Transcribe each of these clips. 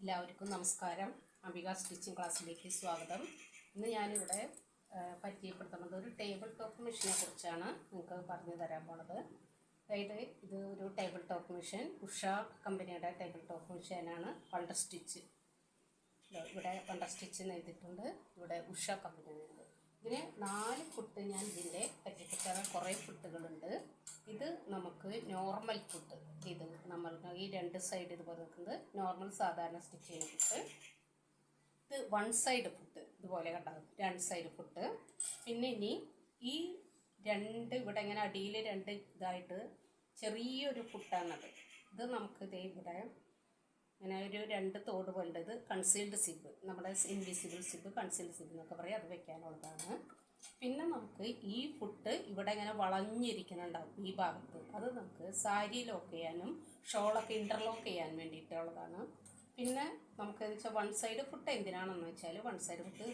എല്ലാവർക്കും നമസ്കാരം. അംബിക സ്റ്റിച്ചിങ് ക്ലാസ്സിലേക്ക് സ്വാഗതം. ഇന്ന് ഞാനിവിടെ പരിചയപ്പെടുത്തുന്നത് ഒരു ടേബിൾ ടോപ്പ് മെഷീനെ കുറിച്ചാണ് നിങ്ങൾക്ക് പറഞ്ഞു തരാൻ പോണത്. അതായത് ഇത് ഒരു ടേബിൾ ടോപ്പ് മെഷീൻ ഉഷ കമ്പനിയുടെ ടേബിൾ ടോപ്പ് മെഷീനാണ് വണ്ടർ സ്റ്റിച്ച്. ഇവിടെ വണ്ടർ സ്റ്റിച്ച് എഴുതിയിട്ടുണ്ട്. ഇവിടെ ഉഷ കമ്പനി ഇതിന് നാല് ഫുട്ട് ഞാൻ ഇതിന്റെ പരിചയപ്പെട്ട കുറേ ഫുട്ടുകളുണ്ട് ഇത് നമുക്ക് നോർമൽ ഫുഡ് ഇത് നമ്മൾ ഈ രണ്ട് സൈഡ് ഇതുപോലെ നിൽക്കുന്നത് നോർമൽ സാധാരണ സ്റ്റിച്ച് ചെയ്യുന്ന ഫുട്ട് ഇത് വൺ സൈഡ് ഫുട്ട് ഇതുപോലെ കണ്ടാകും രണ്ട് സൈഡ് ഫുട്ട് പിന്നെ ഇനി ഈ രണ്ട് ഇവിടെ ഇങ്ങനെ അടിയിൽ രണ്ട് ഇതായിട്ട് ചെറിയൊരു ഫുട്ടാണത് ഇത് നമുക്ക് ഇതേ ഇവിടെ ഇങ്ങനെ ഒരു രണ്ട് തോട് പോലുണ്ട്. ഇത് കൺസീൽഡ് സിബ് നമ്മുടെ ഇൻവിസിബിൾ സിബ് കൺസീൽഡ് സിബ് എന്നൊക്കെ പറയും. അത് വെക്കാനുള്ളതാണ്. പിന്നെ നമുക്ക് ഈ ഫുട്ട് ഇവിടെ ഇങ്ങനെ വളഞ്ഞിരിക്കുന്നുണ്ടാവും ഈ ഭാഗത്ത്. അത് നമുക്ക് സാരി ലോക്ക് ചെയ്യാനും ഷോളൊക്കെ ഇന്റർലോക്ക് ചെയ്യാൻ വേണ്ടിയിട്ടുള്ളതാണ്. പിന്നെ നമുക്ക് വെച്ചാൽ വൺ സൈഡ് ഫുട്ട് എന്തിനാണെന്ന് വെച്ചാൽ വൺ സൈഡ് ഫുട്ട്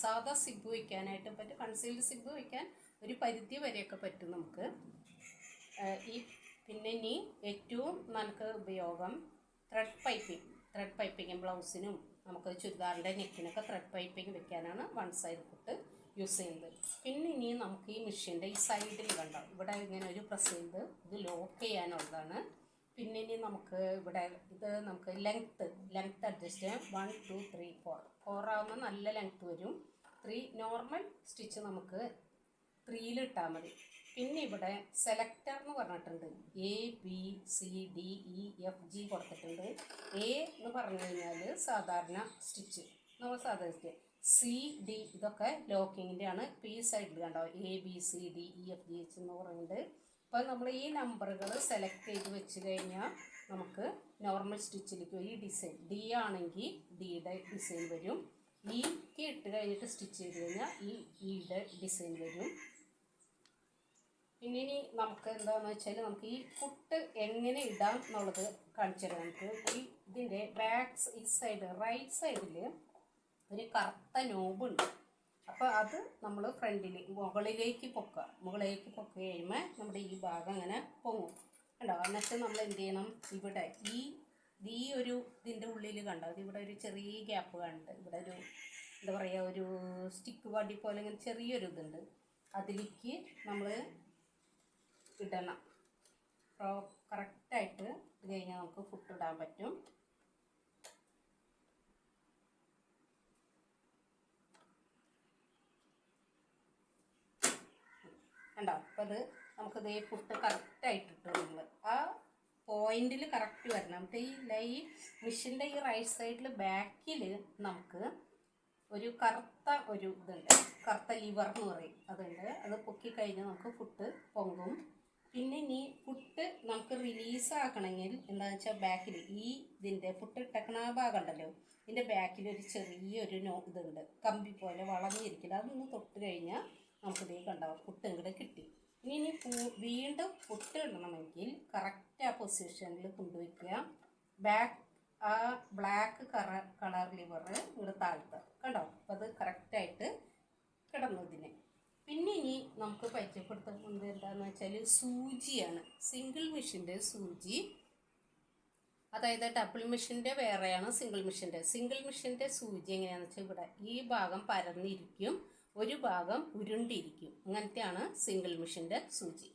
സാധാ സിബ് വയ്ക്കാനായിട്ട് പറ്റും. കൺസീൽഡ് സിബ് വയ്ക്കാൻ ഒരു പരിധി വരെയൊക്കെ പറ്റും നമുക്ക്. ഈ പിന്നെ ഇനി ഏറ്റവും നമുക്ക് ഉപയോഗം ത്രെഡ് പൈപ്പിംഗ് ത്രെഡ് പൈപ്പിംഗ് ബ്ലൗസിനും നമുക്ക് ചുരിദാറിന്റെ നെക്കിനൊക്കെ ത്രെഡ് പൈപ്പിംഗ് വെക്കാനാണ് വൺ സൈഡ് ഫുട്ട് യൂസ് ചെയ്യുന്നത്. പിന്നെ ഇനി നമുക്ക് ഈ മെഷീന്റെ ഈ സൈഡിൽ കണ്ടോ? ഇവിടെ ഇങ്ങനെ ഒരു പ്രസ് ചെയ്ത് ഇത് ലോക്ക് ചെയ്യാനുള്ളതാണ്. പിന്നെ ഇനി നമുക്ക് ഇവിടെ ഇത് നമുക്ക് ലെങ്ത്ത് ലെങ്ത്ത് അഡ്ജസ്റ്റ് ചെയ്യാം. വൺ ടു ത്രീ ഫോർ ആകുമ്പോൾ നല്ല ലെങ്ത്ത് വരും. ത്രീ നോർമൽ സ്റ്റിച്ച് നമുക്ക് ത്രീയിലിട്ടാൽ മതി. പിന്നെ ഇവിടെ സെലക്ടർ എന്ന് പറഞ്ഞിട്ടുണ്ട്. A B C D E F G കൊടുത്തിട്ടുണ്ട്. എ എന്ന് പറഞ്ഞു കഴിഞ്ഞാൽ സാധാരണ സ്റ്റിച്ച് നമ്മൾ സാധാരണ സി ഡി ഇതൊക്കെ ലോക്കിങ്ങിന്റെ ആണ് പി സൈഡിൽ കണ്ടോ? A B C D E F G H എന്ന് പറയുന്നുണ്ട്. അപ്പോൾ നമ്മൾ ഈ നമ്പറുകൾ സെലക്ട് ചെയ്ത് വെച്ച് കഴിഞ്ഞാൽ നമുക്ക് നോർമൽ സ്റ്റിച്ചിലേക്ക് ഈ ഡിസൈൻ ഡി ആണെങ്കിൽ ഡിയുടെ ഡിസൈൻ വരും. ഇക്ക് ഇട്ട് കഴിഞ്ഞിട്ട് സ്റ്റിച്ച് ചെയ്ത് കഴിഞ്ഞാൽ ഈ ഇയുടെ ഡിസൈൻ വരും. പിന്നെ ഇനി നമുക്ക് എന്താണെന്ന് വെച്ചാൽ നമുക്ക് ഈ ഫുട്ട് എങ്ങനെ ഇടാം എന്നുള്ളത് കാണിച്ചു തരാം. നമുക്ക് ഈ ഇതിന്റെ ബാക്ക് ഈ സൈഡ് റൈറ്റ് സൈഡിൽ ഒരു കറുത്ത നോബുണ്ട്. അപ്പോൾ അത് നമ്മൾ ഫ്രണ്ടിൽ മുകളിലേക്ക് പൊക്കുക. മുകളിലേക്ക് പൊക്ക കഴിയുമ്പോൾ നമ്മുടെ ഈ ഭാഗം അങ്ങനെ പൊങ്ങും. കണ്ടോ? എന്നിട്ട് നമ്മൾ എന്ത് ചെയ്യണം? ഇവിടെ ഈ ഈ ഒരു ഇതിന്റെ ഉള്ളിൽ കണ്ടോ? ഇവിടെ ഒരു ചെറിയ ഗ്യാപ്പ് കണ്ട്. ഇവിടെ ഒരു എന്താ പറയുക ഒരു സ്റ്റിക്ക് വടി പോലെ ഇങ്ങനെ ചെറിയൊരു ഇതുണ്ട്. അതിലേക്ക് നമ്മൾ ഇടണം. അപ്പോൾ കറക്റ്റായിട്ട് ഇത് കഴിഞ്ഞാൽ നമുക്ക് ഫുഡ് ഇടാൻ പറ്റും. കണ്ടോ? അപ്പോൾ അത് നമുക്ക് ഇതേ പുട്ട് കറക്റ്റായിട്ട് ഇട്ടു നമ്മൾ ആ പോയിന്റിൽ കറക്റ്റ് വരണം. നമുക്ക് ഈ ലൈ മിഷീന്റെ ഈ റൈറ്റ് സൈഡിൽ ബാക്കിൽ നമുക്ക് ഒരു കറുത്ത ഒരു ഇതുണ്ട്. കറുത്ത ലിവർ എന്ന് പറയും. അതുണ്ട്. അത് പൊക്കി കഴിഞ്ഞാൽ നമുക്ക് പുട്ട് പൊങ്ങും. പിന്നെ ഇനി പുട്ട് നമുക്ക് റിലീസ് ആക്കണമെങ്കിൽ എന്താണെന്ന് വെച്ചാൽ ബാക്കിൽ ഈ ഇതിന്റെ പുട്ട് ഇട്ടക്കണ ഭാഗം ഉണ്ടല്ലോ. ഇതിന്റെ ബാക്കിൽ ഒരു ചെറിയൊരു നോ ഇതുണ്ട്. കമ്പി പോലെ വളഞ്ഞിരിക്കില്ല അതൊന്ന് തൊട്ട് കഴിഞ്ഞാൽ നമുക്കിതേ കണ്ടാവും പുട്ട് ഇങ്ങോട്ട് കിട്ടി. ഇനി വീണ്ടും പുട്ട് ഇടണമെങ്കിൽ കറക്റ്റ് ആ പൊസിഷനിൽ കൊണ്ടുവയ്ക്കുക. ബാക്ക് ആ ബ്ലാക്ക് കറ കളർ ലിവർ ഇവിടെ താഴ്ത്തുക. കണ്ടോ? അപ്പോൾ അത് കറക്റ്റായിട്ട് ഇതിനെ. പിന്നെ ഇനി നമുക്ക് പരിചയപ്പെടുത്തുന്നത് എന്താണെന്ന് വെച്ചാൽ സൂചിയാണ്. സിംഗിൾ മെഷീന്റെ സൂചി. അതായത് ഡബിൾ മെഷീന്റെ വേറെയാണ് സിംഗിൾ മെഷീന്റെ സിംഗിൾ മെഷീന്റെ സൂചി എങ്ങനെയാണെന്ന് വെച്ചാൽ ഇവിടെ ഈ ഭാഗം പരന്നിരിക്കും. ഒരു ഭാഗം ഉരുണ്ടിരിക്കും. അങ്ങനത്തെയാണ് സിംഗിൾ മെഷീന്റെ സൂചി.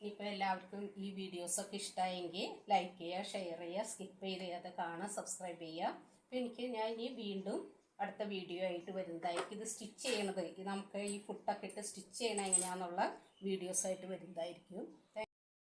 ഇനിയിപ്പോൾ എല്ലാവർക്കും ഈ വീഡിയോസൊക്കെ ഇഷ്ടമായെങ്കിൽ ലൈക്ക് ചെയ്യുക ഷെയർ ചെയ്യുക സ്കിപ്പ് ചെയ്യാതെ കാണുക സബ്സ്ക്രൈബ് ചെയ്യുക. അപ്പോൾ എനിക്ക് ഞാൻ ഇനി വീണ്ടും അടുത്ത വീഡിയോ ആയിട്ട് വരുന്നതായിരിക്കും ഇത് സ്റ്റിച്ച് ചെയ്യണത് നമുക്ക് ഈ ഫുട്ടൊക്കെ ഇട്ട് സ്റ്റിച്ച് ചെയ്യണം എങ്ങനെയാണെന്നുള്ള വീഡിയോസായിട്ട് വരുന്നതായിരിക്കും.